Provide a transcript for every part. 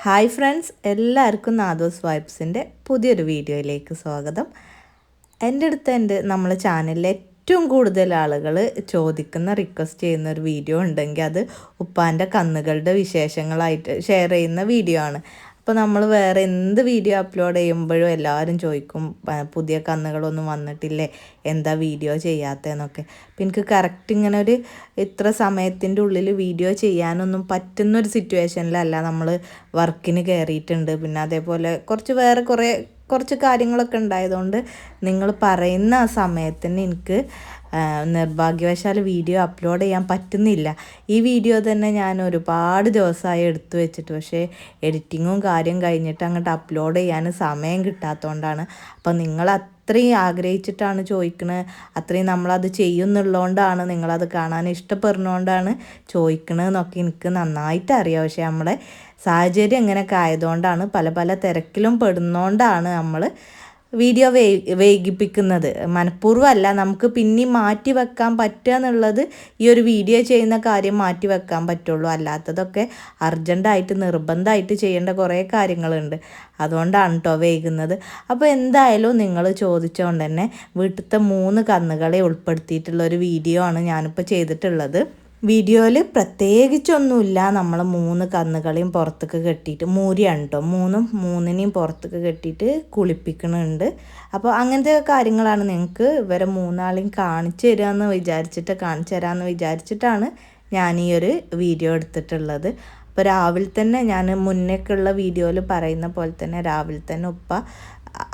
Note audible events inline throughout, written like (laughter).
Hi friends എല്ലാവർക്കും നാദോസ് വൈബ്സിന്റെ പുതിയൊരു വീഡിയോയിലേക്ക് സ്വാഗതം. എന്റെ അടുത്ത് എന്റെ നമ്മളെ ചാനലിൽ ഏറ്റവും കൂടുതൽ ആളുകൾ ചോദിക്കുന്ന റിക്വസ്റ്റ് ചെയ്യുന്ന ഒരു വീഡിയോ ഉണ്ടെങ്കിൽ അത് ഉപ്പാന്റെ കന്നുകളുടെ വിശേഷങ്ങളായിട്ട് ഷെയർ ചെയ്യുന്ന വീഡിയോ ആണ്. അപ്പോൾ നമ്മൾ വേറെ എന്ത് വീഡിയോ അപ്ലോഡ് ചെയ്യുമ്പോഴും എല്ലാവരും ചോദിക്കും പുതിയ കന്നുകളൊന്നും വന്നിട്ടില്ലേ? എന്താ വീഡിയോ ചെയ്യാത്തതെന്നൊക്കെ അപ്പം എനിക്ക് കറക്റ്റ് ഇങ്ങനെ ഒരു ഇത്ര സമയത്തിന്റെ ഉള്ളിൽ വീഡിയോ ചെയ്യാനൊന്നും പറ്റുന്നൊരു സിറ്റുവേഷനിലല്ല നമ്മൾ വർക്കിന് കയറിയിട്ടുണ്ട് പിന്നെ അതേപോലെ കുറച്ച് വേറെ കുറേ കുറച്ച് കാര്യങ്ങളൊക്കെ ഉണ്ടായതുകൊണ്ട് നിങ്ങൾ പറയുന്ന ആ സമയത്തിന് എനിക്ക് നിർഭാഗ്യവശാൽ വീഡിയോ അപ്ലോഡ് ചെയ്യാൻ പറ്റുന്നില്ല. ഈ വീഡിയോ തന്നെ ഞാൻ ഒരുപാട് ദിവസമായി എടുത്തു വെച്ചിട്ട് പക്ഷേ എഡിറ്റിങ്ങും കാര്യം കഴിഞ്ഞിട്ട് അങ്ങോട്ട് അപ്ലോഡ് ചെയ്യാൻ സമയം കിട്ടാത്തതുകൊണ്ടാണ്. അപ്പം നിങ്ങൾ അത്രയും ആഗ്രഹിച്ചിട്ടാണ് ചോദിക്കുന്നത് അത്രയും നമ്മളത് ചെയ്യുന്നുള്ളതുകൊണ്ടാണ് നിങ്ങളത് കാണാൻ ഇഷ്ടപ്പെടുന്നതുകൊണ്ടാണ് ചോദിക്കണതെന്നൊക്കെ എനിക്ക് നന്നായിട്ട് അറിയാം. പക്ഷേ നമ്മളെ സാഹചര്യം ഇങ്ങനെയൊക്കെ ആയതുകൊണ്ടാണ് പല പല തിരക്കിലും പെടുന്നതുകൊണ്ടാണ് നമ്മൾ വീഡിയോ വേ വൈകിപ്പിക്കുന്നത് മനഃപൂർവമല്ല നമുക്ക് പിന്നെ മാറ്റി വെക്കാൻ പറ്റുക എന്നുള്ളത് ഈ ഒരു വീഡിയോ ചെയ്യുന്ന കാര്യം മാറ്റി വെക്കാൻ പറ്റുള്ളൂ. അല്ലാത്തതൊക്കെ അർജന്റായിട്ട് നിർബന്ധമായിട്ട് ചെയ്യേണ്ട കുറേ കാര്യങ്ങളുണ്ട്. അതുകൊണ്ടാണ് കേട്ടോ വൈകുന്നത്. അപ്പോൾ എന്തായാലും നിങ്ങൾ ചോദിച്ചുകൊണ്ട് തന്നെ വീട്ടിലത്തെ മൂന്ന് കന്നുകളെ ഉൾപ്പെടുത്തിയിട്ടുള്ള ഒരു വീഡിയോ ആണ് ഞാനിപ്പോൾ ചെയ്തിട്ടുള്ളത്. വീഡിയോയിൽ പ്രത്യേകിച്ചൊന്നുമില്ല. നമ്മൾ മൂന്ന് കന്നുകളെയും പുറത്തേക്ക് കെട്ടിയിട്ട് മൂരിയാണ് മൂന്നും മൂന്നിനെയും പുറത്തേക്ക് കെട്ടിയിട്ട് കുളിപ്പിക്കണുണ്ട്. അപ്പോൾ അങ്ങനത്തെ കാര്യങ്ങളാണ് നിങ്ങൾക്ക് ഇവരെ മൂന്നാളെയും കാണിച്ചു തരാമെന്ന് വിചാരിച്ചിട്ട് കാണിച്ചു തരാമെന്ന് വിചാരിച്ചിട്ടാണ് ഞാൻ ഈ ഒരു വീഡിയോ എടുത്തിട്ടുള്ളത്. അപ്പോൾ രാവിലെ തന്നെ ഞാൻ മുന്നേക്കുള്ള വീഡിയോയിൽ പറയുന്ന പോലെ തന്നെ രാവിലെ തന്നെ ഉപ്പ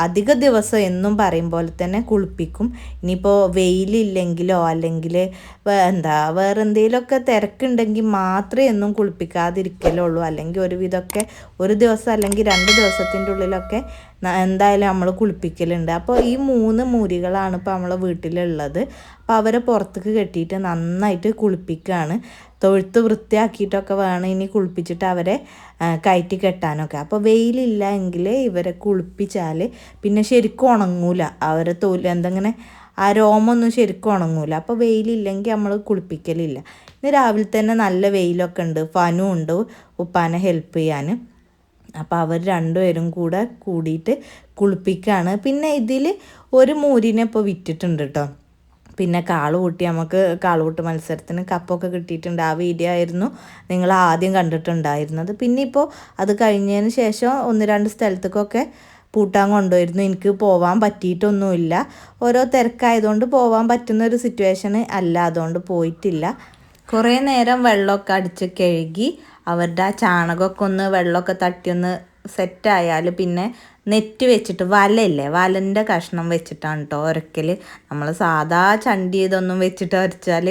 അധിക ദിവസം എന്നും പറയും പോലെ തന്നെ കുളിപ്പിക്കും. ഇനിയിപ്പോൾ വെയിലില്ലെങ്കിലോ അല്ലെങ്കിൽ എന്താ വേറെ എന്തെങ്കിലുമൊക്കെ തിരക്കുണ്ടെങ്കിൽ മാത്രമേ എന്നും കുളിപ്പിക്കാതിരിക്കലുള്ളൂ. അല്ലെങ്കിൽ ഒരുവിധമൊക്കെ ഒരു ദിവസം അല്ലെങ്കിൽ രണ്ട് ദിവസത്തിന്റെ ഉള്ളിലൊക്കെ എന്തായാലും നമ്മൾ കുളിപ്പിക്കലുണ്ട്. അപ്പോൾ ഈ മൂന്ന് മുരികളാണ് ഇപ്പോൾ നമ്മളെ വീട്ടിലുള്ളത്. അപ്പോൾ അവരെ പുറത്തേക്ക് കെട്ടിയിട്ട് നന്നായിട്ട് കുളിപ്പിക്കുകയാണ് തൊഴുത്ത് വൃത്തിയാക്കിയിട്ടൊക്കെ വേണം ഇനി കുളിപ്പിച്ചിട്ട് അവരെ കയറ്റി കെട്ടാനൊക്കെ. അപ്പോൾ വെയിലില്ല എങ്കിൽ ഇവരെ കുളിപ്പിച്ചാൽ പിന്നെ ശരിക്കും ഉണങ്ങൂല. അവരെ തോൽ എന്തെങ്ങനെ ആ രോമൊന്നും ശരിക്കും ഉണങ്ങൂല. അപ്പോൾ വെയിലില്ലെങ്കിൽ നമ്മൾ കുളിപ്പിക്കലില്ല. ഇന്ന് രാവിലെ തന്നെ നല്ല വെയിലൊക്കെ ഉണ്ട്. ഫനും ഉണ്ട് ഉപ്പാനെ ഹെൽപ്പ് ചെയ്യാൻ അപ്പോൾ അവർ രണ്ടുപേരും കൂടെ കൂടിയിട്ട് കുളിപ്പിക്കുകയാണ് പിന്നെ ഇതിൽ ഒരു മൂരിനെ ഇപ്പോൾ വിറ്റിട്ടുണ്ട് കേട്ടോ പിന്നെ കാളുകൂട്ടി നമുക്ക് കാളുകൂട്ട് മത്സരത്തിന് കപ്പൊക്കെ കിട്ടിയിട്ടുണ്ട്. ആ വീഡിയോ ആയിരുന്നു നിങ്ങൾ ആദ്യം കണ്ടിട്ടുണ്ടായിരുന്നത്. പിന്നെ ഇപ്പോൾ അത് കഴിഞ്ഞതിന് ശേഷം ഒന്ന് രണ്ട് സ്ഥലത്തേക്കൊക്കെ പൂട്ടാൻ കൊണ്ടുവരുന്നു. എനിക്ക് പോവാൻ പറ്റിയിട്ടൊന്നുമില്ല. ഓരോ തിരക്കായതുകൊണ്ട് പോവാൻ പറ്റുന്ന ഒരു സിറ്റുവേഷൻ അല്ല. അതുകൊണ്ട് പോയിട്ടില്ല. കുറേ നേരം വെള്ളമൊക്കെ അടിച്ച് കഴുകി അവരുടെ ആ ചാണകമൊക്കെ ഒന്ന് വെള്ളമൊക്കെ തട്ടി ഒന്ന് സെറ്റായാൽ പിന്നെ നെറ്റ് വെച്ചിട്ട് വലയില്ലേ? വലന്റെ കഷ്ണം വെച്ചിട്ടാണ് കേട്ടോ ഉരക്കൽ നമ്മൾ സാധാ ചണ്ടി ഇതൊന്നും വെച്ചിട്ട് ഉരച്ചാൽ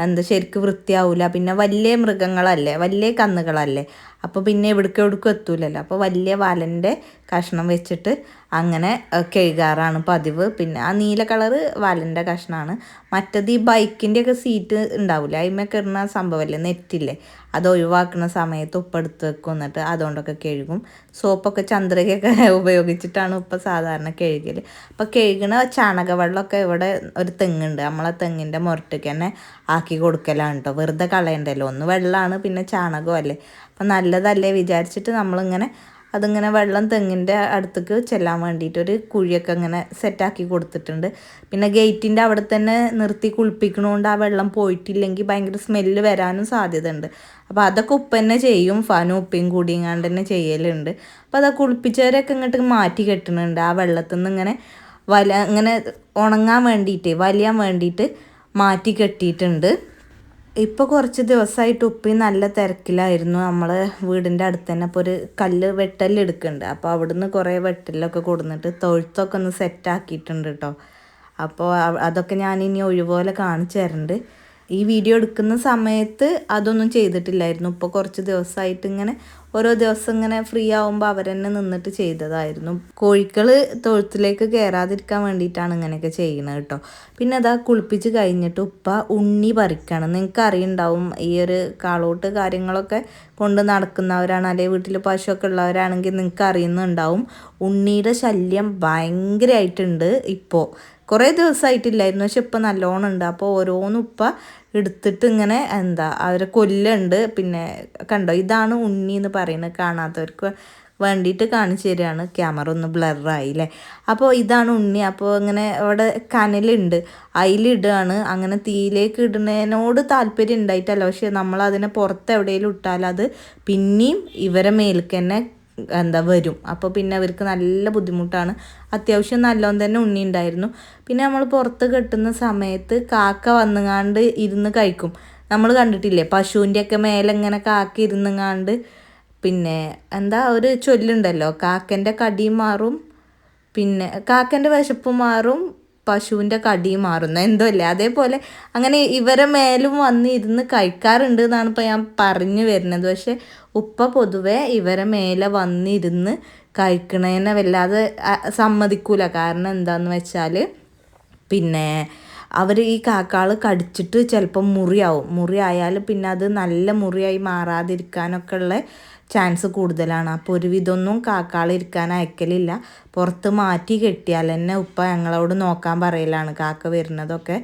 എന്താ ശരിക്കും വൃത്തിയാവില്ല പിന്നെ വലിയ മൃഗങ്ങളല്ലേ? വലിയ കന്നുകളല്ലേ? അപ്പോൾ പിന്നെ എവിടേക്കും എവിടേക്കും എത്തൂലല്ലോ. അപ്പോൾ വലിയ വലന്റെ കഷ്ണം വെച്ചിട്ട് അങ്ങനെ കഴുകാറാണ് പതിവ്. പിന്നെ ആ നീല കളറ് വലന്റെ കഷ്ണമാണ് മറ്റത് ഈ ബൈക്കിന്റെ ഒക്കെ സീറ്റ് ഉണ്ടാവില്ല? അതിന്മേൽ കയറുന്ന സംഭവമല്ലേ നെറ്റില്ലേ? അത് ഒഴിവാക്കുന്ന സമയത്ത് ഉപ്പെടുത്ത് വെക്കും. എന്നിട്ട് അതുകൊണ്ടൊക്കെ കഴുകും. സോപ്പൊക്കെ ചന്ദ്രകയൊക്കെ (laughs) ഉപയോഗിച്ചിട്ടാണ് ഉപ്പ് സാധാരണ കഴുകൽ അപ്പോൾ കഴുകണ ചാണകവെള്ളമൊക്കെ ഇവിടെ ഒരു തെങ്ങുണ്ട്. നമ്മളെ തെങ്ങിന്റെ മുരട്ടേക്ക് തന്നെ ആക്കി കൊടുക്കലാണ് കേട്ടോ വെറുതെ കളയണ്ടല്ലോ. ഒന്ന് വെള്ളമാണ് പിന്നെ ചാണകമല്ലേ അപ്പം നല്ലതല്ലേ വിചാരിച്ചിട്ട് നമ്മളിങ്ങനെ അതിങ്ങനെ വെള്ളം തെങ്ങിന്റെ അടുത്തേക്ക് ചെല്ലാൻ വേണ്ടിയിട്ട് ഒരു കുഴിയൊക്കെ ഇങ്ങനെ സെറ്റാക്കി കൊടുത്തിട്ടുണ്ട്. പിന്നെ ഗേറ്റിന്റെ അവിടെ തന്നെ നിർത്തി കുളിപ്പിക്കണോണ്ട് ആ വെള്ളം പോയിട്ടില്ലെങ്കിൽ ഭയങ്കര സ്മെല്ല് വരാനും സാധ്യത ഉണ്ട് അപ്പോൾ അതൊക്കെ ഉപ്പ തന്നെ ചെയ്യും. ഫാനും ഉപ്പയും കൂടിയങ്ങാണ്ട് തന്നെ ചെയ്യലുണ്ട്. അപ്പോൾ അതൊക്കെ കുളിപ്പിച്ചവരൊക്കെ ഇങ്ങോട്ട് മാറ്റി കെട്ടുന്നുണ്ട് ആ വെള്ളത്തിൽ നിന്ന് ഇങ്ങനെ വല ഇങ്ങനെ ഉണങ്ങാൻ വേണ്ടിയിട്ട് വലിയാൻ വേണ്ടിയിട്ട് മാറ്റി കെട്ടിയിട്ടുണ്ട്. ഇപ്പോൾ കുറച്ച് ദിവസമായിട്ട് ഉപ്പി നല്ല തിരക്കിലായിരുന്നു. നമ്മൾ വീടിന്റെ അടുത്ത് തന്നെ ഇപ്പോൾ ഒരു കല്ല് വെട്ടലെടുക്കുന്നുണ്ട് അപ്പോൾ അവിടുന്ന് കുറേ വെട്ടലൊക്കെ കൊടുന്നിട്ട് തൊഴുത്തൊക്കെ ഒന്ന് സെറ്റാക്കിയിട്ടുണ്ട് കേട്ടോ അപ്പോൾ അതൊക്കെ ഞാൻ ഇനി ഒഴിവുപോലെ കാണിച്ചു തരുന്നുണ്ട് ഈ വീഡിയോ എടുക്കുന്ന സമയത്ത് അതൊന്നും ചെയ്തിട്ടില്ലായിരുന്നു. ഇപ്പോൾ കുറച്ച് ദിവസമായിട്ട് ഇങ്ങനെ ഓരോ ദിവസം ഇങ്ങനെ ഫ്രീ ആവുമ്പോൾ അവരെന്നെ നിന്നിട്ട് ചെയ്തതായിരുന്നു. കോഴികൾ തൊഴുത്തിലേക്ക് കയറാതിരിക്കാൻ വേണ്ടിയിട്ടാണ് ഇങ്ങനെയൊക്കെ ചെയ്യുന്നത് കേട്ടോ. പിന്നെ അതാ കുളിപ്പിച്ച് കഴിഞ്ഞിട്ട് ഉപ്പ ഉണ്ണി പറിക്കണം. നിങ്ങൾക്ക് അറിയുണ്ടാവും ഈ ഒരു കാളോട്ട് കാര്യങ്ങളൊക്കെ കൊണ്ട് നടക്കുന്നവരാണ് അല്ലെങ്കിൽ വീട്ടിൽ പശുവൊക്കെ ഉള്ളവരാണെങ്കിൽ നിങ്ങൾക്ക് അറിയുന്നുണ്ടാവും. ഉണ്ണിയുടെ ശല്യം ഭയങ്കരമായിട്ടുണ്ട് ഇപ്പോൾ കുറേ ദിവസമായിട്ടില്ലായിരുന്നു പക്ഷെ ഇപ്പം നല്ലോണം ഉണ്ട്. അപ്പോൾ ഓരോന്നും ഉപ്പ എടുത്തിട്ട് ഇങ്ങനെ എന്താ അവരെ കൊല്ലുണ്ട് പിന്നെ കണ്ടോ ഇതാണ് ഉണ്ണി എന്ന് പറയുന്നത് കാണാത്തവർക്ക് വേണ്ടിയിട്ട് കാണിച്ചു തരികയാണ്. ക്യാമറ ഒന്ന് ബ്ലറായി അല്ലേ? അപ്പോൾ ഇതാണ് ഉണ്ണി. അപ്പോൾ ഇങ്ങനെ അവിടെ കനലുണ്ട്. അതിലിടുകയാണ്. അങ്ങനെ തീയിലേക്ക് ഇടുന്നതിനോട് താല്പര്യം ഉണ്ടായിട്ടല്ല. പക്ഷെ നമ്മളതിനെ പുറത്ത് എവിടെയെങ്കിലും ഇട്ടാൽ അത് പിന്നെയും ഇവരെ മേൽക്ക് തന്നെ എന്താ വരും. അപ്പോൾ പിന്നെ അവർക്ക് നല്ല ബുദ്ധിമുട്ടാണ്. അത്യാവശ്യം നല്ലോണം തന്നെ ഉണ്ണി ഉണ്ടായിരുന്നു. പിന്നെ നമ്മൾ പുറത്ത് കെട്ടുന്ന സമയത്ത് കാക്ക വന്നുങ്ങാണ്ട് ഇരുന്ന് കഴിക്കും. നമ്മൾ കണ്ടിട്ടില്ലേ പശുവിന്റെയൊക്കെ മേലെ ഇങ്ങനെ കാക്ക ഇരുന്നുങ്ങാണ്ട് പിന്നെ എന്താ ഒരു ചൊല്ലുണ്ടല്ലോ കാക്കന്റെ കടി മാറും പിന്നെ കാക്കന്റെ വിശപ്പ് മാറും പശുവിന്റെ കടി മാറുന്ന എന്തോ അല്ലേ അതേപോലെ അങ്ങനെ ഇവരെ മേലും വന്ന് ഇരുന്ന് കഴിക്കാറുണ്ട് എന്നാണ് ഇപ്പോൾ ഞാൻ പറഞ്ഞു വരുന്നത്. പക്ഷേ ഉപ്പ പൊതുവേ ഇവരെ മേലെ വന്നിരുന്ന് കഴിക്കണേനെ വല്ലാതെ സമ്മതിക്കൂല. കാരണം എന്താന്ന് വെച്ചാൽ പിന്നെ അവർ ഈ കാക്കാൾ കടിച്ചിട്ട് ചിലപ്പം മുറിയാവും. മുറിയായാൽ പിന്നെ അത് നല്ല മുറിയായി മാറാതിരിക്കാനൊക്കെ ഉള്ള ചാൻസ് കൂടുതലാണ്. അപ്പോൾ ഒരുവിധമൊന്നും കാക്കാളിരിക്കാൻ അയക്കലില്ല. പുറത്ത് മാറ്റി കെട്ടിയാൽ തന്നെ ഉപ്പ ഞങ്ങളോട് നോക്കാൻ പറയലാണ്. കാക്ക വരുന്നതൊക്കെ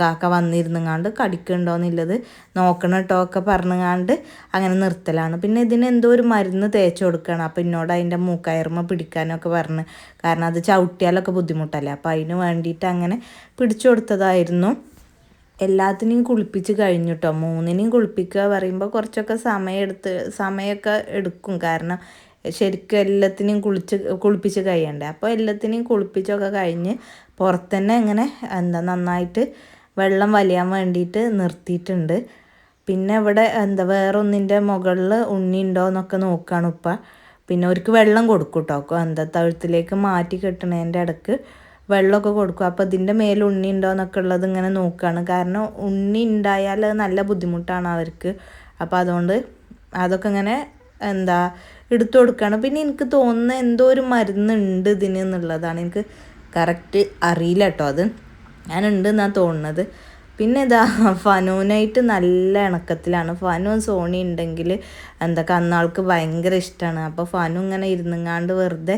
കാക്ക വന്നിരുന്നുങ്ങാണ്ട് കടിക്കുന്നുണ്ടോയെന്നുള്ളത് നോക്കണം കേട്ടോ ഒക്കെ പറഞ്ഞുങ്ങാണ്ട് അങ്ങനെ നിർത്തലാണ്. പിന്നെ ഇതിന് എന്തോ ഒരു മരുന്ന് തേച്ച് കൊടുക്കണം. അപ്പോൾ എന്നോട് അതിന്റെ മൂക്കയർമ്മ പിടിക്കാനൊക്കെ പറഞ്ഞ്. കാരണം അത് ചവിട്ടിയാലൊക്കെ ബുദ്ധിമുട്ടല്ലേ? അപ്പോൾ അതിന് വേണ്ടിയിട്ട് അങ്ങനെ പിടിച്ചു കൊടുത്തതായിരുന്നു. എല്ലാത്തിനെയും കുളിപ്പിച്ച് കഴിഞ്ഞു കേട്ടോ മൂന്നിനെയും കുളിപ്പിക്കുക പറയുമ്പോൾ കുറച്ചൊക്കെ സമയമെടുത്ത് സമയമൊക്കെ എടുക്കും. കാരണം ശരിക്കും എല്ലാത്തിനെയും കുളിച്ച് കുളിപ്പിച്ച് കഴിയണ്ടേ. അപ്പോൾ എല്ലാത്തിനെയും കുളിപ്പിച്ചൊക്കെ കഴിഞ്ഞ് പുറത്തുതന്നെ ഇങ്ങനെ എന്താ നന്നായിട്ട് വെള്ളം വലിയാൻ വേണ്ടിയിട്ട് നിർത്തിയിട്ടുണ്ട്. പിന്നെ ഇവിടെ എന്താ വേറെ ഒന്നിന്റെ മുകളിൽ ഉണ്ണി ഉണ്ടോ എന്നൊക്കെ നോക്കുകയാണ് ഉപ്പ. പിന്നെ അവർക്ക് വെള്ളം കൊടുക്കും കേട്ടോ. എന്താ തഴുത്തിലേക്ക് മാറ്റി കെട്ടണതിന്റെ ഇടയ്ക്ക് വെള്ളമൊക്കെ കൊടുക്കും. അപ്പോൾ ഇതിന്റെ മേലെ ഉണ്ണി ഉണ്ടോ എന്നൊക്കെ ഉള്ളത് ഇങ്ങനെ നോക്കുകയാണ് കാരണം ഉണ്ണി ഉണ്ടായാൽ അത് നല്ല ബുദ്ധിമുട്ടാണ് അവർക്ക്. അപ്പോൾ അതുകൊണ്ട് അതൊക്കെ ഇങ്ങനെ എന്താ എടുത്തു കൊടുക്കുകയാണ് പിന്നെ എനിക്ക് തോന്നുന്ന എന്തോ ഒരു മരുന്നുണ്ട് ഇതിന് എന്നുള്ളതാണ്. എനിക്ക് കറക്റ്റ് അറിയില്ല കേട്ടോ അത്. ഞാനുണ്ട് എന്നാണ് തോന്നുന്നത്. പിന്നെ ഇതാ ഫനൂനായിട്ട് നല്ല ഇണക്കത്തിലാണ്. ഫനു സോണി ഉണ്ടെങ്കിൽ എന്താ കന്നാൾക്ക് ഭയങ്കര ഇഷ്ടമാണ് അപ്പോൾ ഫാനും ഇങ്ങനെ ഇരുന്നുങ്ങാണ്ട് വെറുതെ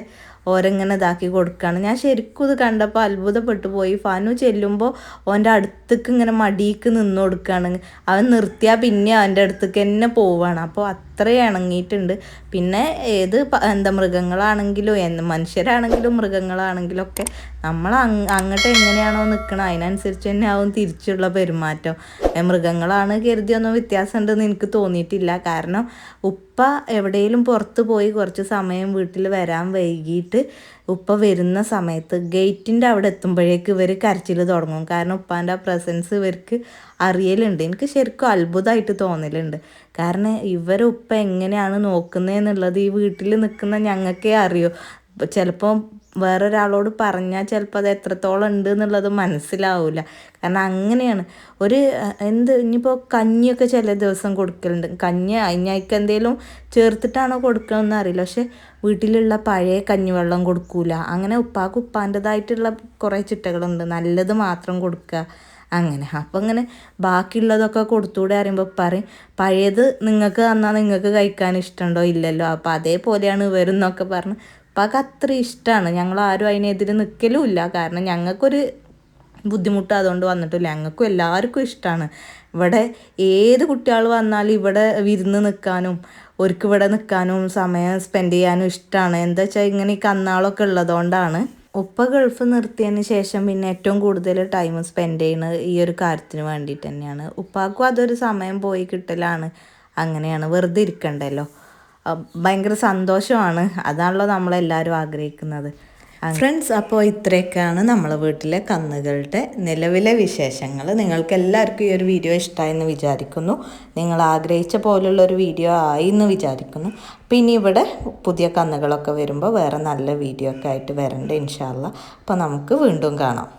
ഓരങ്ങനെ ഇതാക്കി കൊടുക്കുകയാണ് ഞാൻ ശരിക്കും ഇത് കണ്ടപ്പോൾ അത്ഭുതപ്പെട്ടു പോയി. ഫാനു ചെല്ലുമ്പോൾ ഓന്റെ അടുത്തേക്ക് ഇങ്ങനെ മടിക്ക് നിന്ന് കൊടുക്കുകയാണ് അവൻ നിർത്തിയാൽ പിന്നെ അവന്റെ അടുത്തേക്ക് തന്നെ പോവുകയാണ് അപ്പോൾ അത്രയും ഇണങ്ങിയിട്ടുണ്ട്. പിന്നെ ഏത് എന്താ മൃഗങ്ങളാണെങ്കിലും എന്ത് മനുഷ്യരാണെങ്കിലും മൃഗങ്ങളാണെങ്കിലും ഒക്കെ നമ്മൾ അങ്ങോട്ട് എങ്ങനെയാണോ നിൽക്കണം അതിനനുസരിച്ച് തന്നെ ആവും തിരിച്ചുള്ള പെരുമാറ്റം. മൃഗങ്ങളാണ് കരുതിയൊന്നും വ്യത്യാസമുണ്ടെന്ന് എനിക്ക് തോന്നിയിട്ടില്ല. കാരണം ഉപ്പ എവിടെയെങ്കിലും പുറത്ത് പോയി കുറച്ച് സമയം വീട്ടിൽ വരാൻ വൈകിയിട്ട് ഉപ്പ വരുന്ന സമയത്ത് ഗേറ്റിന്റെ അവിടെ എത്തുമ്പോഴേക്ക് ഇവർ കരച്ചിൽ തുടങ്ങും. കാരണം ഉപ്പാന്റെ ആ പ്രസൻസ് ഇവർക്ക് അറിയലുണ്ട്. എനിക്ക് ശരിക്കും അത്ഭുതമായിട്ട് തോന്നലുണ്ട്. കാരണം ഇവർ ഉപ്പ എങ്ങനെയാണ് നോക്കുന്നതെന്നുള്ളത് ഈ വീട്ടിൽ നിൽക്കുന്ന ഞങ്ങൾക്കേ അറിയൂ. ചിലപ്പോൾ വേറൊരാളോട് പറഞ്ഞാൽ ചിലപ്പോൾ അത് എത്രത്തോളം ഉണ്ട് എന്നുള്ളത് മനസ്സിലാവില്ല കാരണം അങ്ങനെയാണ്. ഒരു എന്ത് ഇനിയിപ്പോൾ കഞ്ഞിയൊക്കെ ചില ദിവസം കൊടുക്കലുണ്ട്. കഞ്ഞി അതിനേക്ക് എന്തെങ്കിലും ചേർത്തിട്ടാണോ കൊടുക്കണമെന്ന് അറിയില്ല. പക്ഷെ വീട്ടിലുള്ള പഴയ കഞ്ഞിവെള്ളം കൊടുക്കൂല. അങ്ങനെ ഉപ്പാക്ക് ഉപ്പാന്റെതായിട്ടുള്ള കുറേ ചിട്ടകളുണ്ട്. നല്ലത് മാത്രം കൊടുക്കുക അങ്ങനെ. അപ്പം ഇങ്ങനെ ബാക്കിയുള്ളതൊക്കെ കൊടുത്തുകൂടെ അറിയുമ്പോൾ പറയും പഴയത് നിങ്ങൾക്ക് തന്നാൽ നിങ്ങൾക്ക് കഴിക്കാൻ ഇഷ്ടമുണ്ടോ? ഇല്ലല്ലോ. അപ്പോൾ അതേപോലെയാണ് ഇവരെന്നൊക്കെ പറഞ്ഞ് ഉപ്പാക്ക് അത്ര ഇഷ്ടമാണ് ഞങ്ങൾ ആരും അതിനെതിരെ നിൽക്കലും ഇല്ല കാരണം ഞങ്ങൾക്കൊരു ബുദ്ധിമുട്ട് അതുകൊണ്ട് വന്നിട്ടില്ല. ഞങ്ങൾക്കും എല്ലാവർക്കും ഇഷ്ടമാണ് ഇവിടെ ഏത് കുട്ടികൾ വന്നാലും ഇവിടെ വിരുന്ന് നിൽക്കാനും ഒരുക്ക് ഇവിടെ നിൽക്കാനും സമയം സ്പെൻഡ് ചെയ്യാനും ഇഷ്ടമാണ് എന്താ വെച്ചാൽ ഇങ്ങനെ ഈ കന്നാളൊക്കെ ഉള്ളതുകൊണ്ടാണ്. ഉപ്പ ഗൾഫ് നിർത്തിയതിന് ശേഷം പിന്നെ ഏറ്റവും കൂടുതൽ ടൈം സ്പെൻഡ് ചെയ്യുന്നത് ഈ ഒരു കാര്യത്തിന് വേണ്ടിയിട്ട് തന്നെയാണ് ഉപ്പാക്കും അതൊരു സമയം പോയി കിട്ടലാണ്. അങ്ങനെയാണ് വെറുതെ ഇരിക്കണ്ടല്ലോ. ഭയങ്കര സന്തോഷമാണ്. അതാണല്ലോ നമ്മളെല്ലാവരും ആഗ്രഹിക്കുന്നത്. ഫ്രണ്ട്സ് അപ്പോൾ ഇത്രയൊക്കെയാണ് നമ്മളെ വീട്ടിലെ കന്നുകളുടെ നിലവിലെ വിശേഷങ്ങൾ നിങ്ങൾക്ക് എല്ലാവർക്കും ഈ ഒരു വീഡിയോ ഇഷ്ടമായെന്ന് വിചാരിക്കുന്നു. നിങ്ങൾ ആഗ്രഹിച്ച പോലുള്ള ഒരു വീഡിയോ ആയി എന്ന് വിചാരിക്കുന്നു പിന്നെ ഇവിടെ പുതിയ കന്നുകളൊക്കെ വരുമ്പോൾ വേറെ നല്ല വീഡിയോ ഒക്കെ ആയിട്ട് വരണ്ട ഇൻഷാല്ല അപ്പോൾ നമുക്ക് വീണ്ടും കാണാം.